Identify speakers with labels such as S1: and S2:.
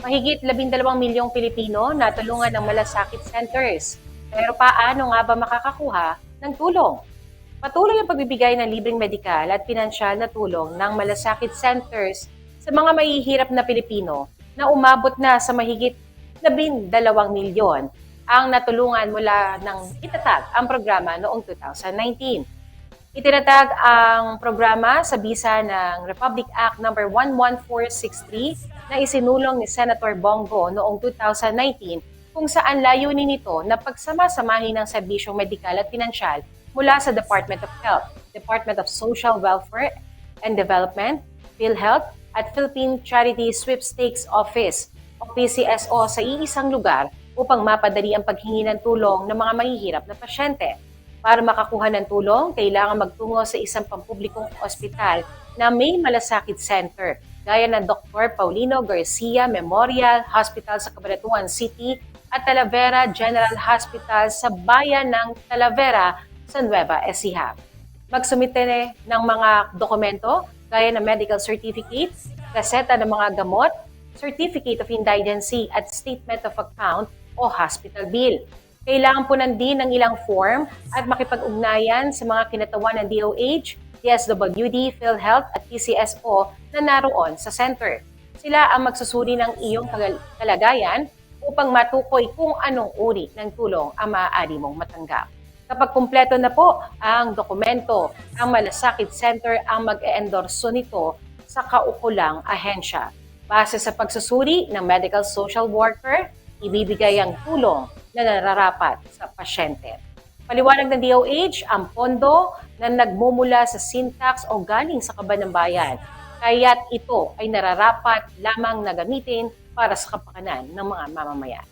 S1: Mahigit 12 milyong Pilipino na tulungan ng malasakit centers. Pero paano nga ba makakakuha ng tulong? Patuloy ang pagbibigay ng libreng medikal at pinansyal na tulong ng malasakit centers sa mga mahihirap na Pilipino na umabot na sa mahigit 12 milyon ang natulungan mula ng itatag ang programa noong 2019. Itinatag ang programa sa bisa ng Republic Act No. 11463 na isinulong ni Senator Bongo noong 2019 kung saan layunin nito na pagsamasamahin ng serbisyong medikal at pinansyal mula sa Department of Health, Department of Social Welfare and Development, PhilHealth at Philippine Charity Sweepstakes Office o PCSO sa iisang lugar upang mapadali ang paghingi ng tulong ng mga mahihirap na pasyente. Para makakuha ng tulong, kailangan magtungo sa isang pampublikong ospital na may malasakit center, gaya ng Dr. Paulino Garcia Memorial Hospital sa Cabanatuan City at Talavera General Hospital sa bayan ng Talavera sa Nueva Ecija. Magsumite ng mga dokumento gaya ng medical certificate, reseta ng mga gamot, certificate of indigency at statement of account o hospital bill. Kailangan po din ng ilang form at makipag-ugnayan sa mga kinatawan ng DOH, DSWD, PhilHealth at PCSO na naroon sa center. Sila ang magsusuri ng iyong kalagayan upang matukoy kung anong uri ng tulong ang maaari mong matanggap. Kapag kumpleto na po ang dokumento, ang Malasakit Center ang mag-e-endorso nito sa kaukulang ahensya. Base sa pagsusuri ng medical social worker, ibibigay ang tulong na nararapat sa pasyente. Paliwanag ng DOH, ang pondo na nagmumula sa syntax o galing sa kaban ng bayan, kaya't ito ay nararapat lamang na gamitin para sa kapakanan ng mga mamamayan.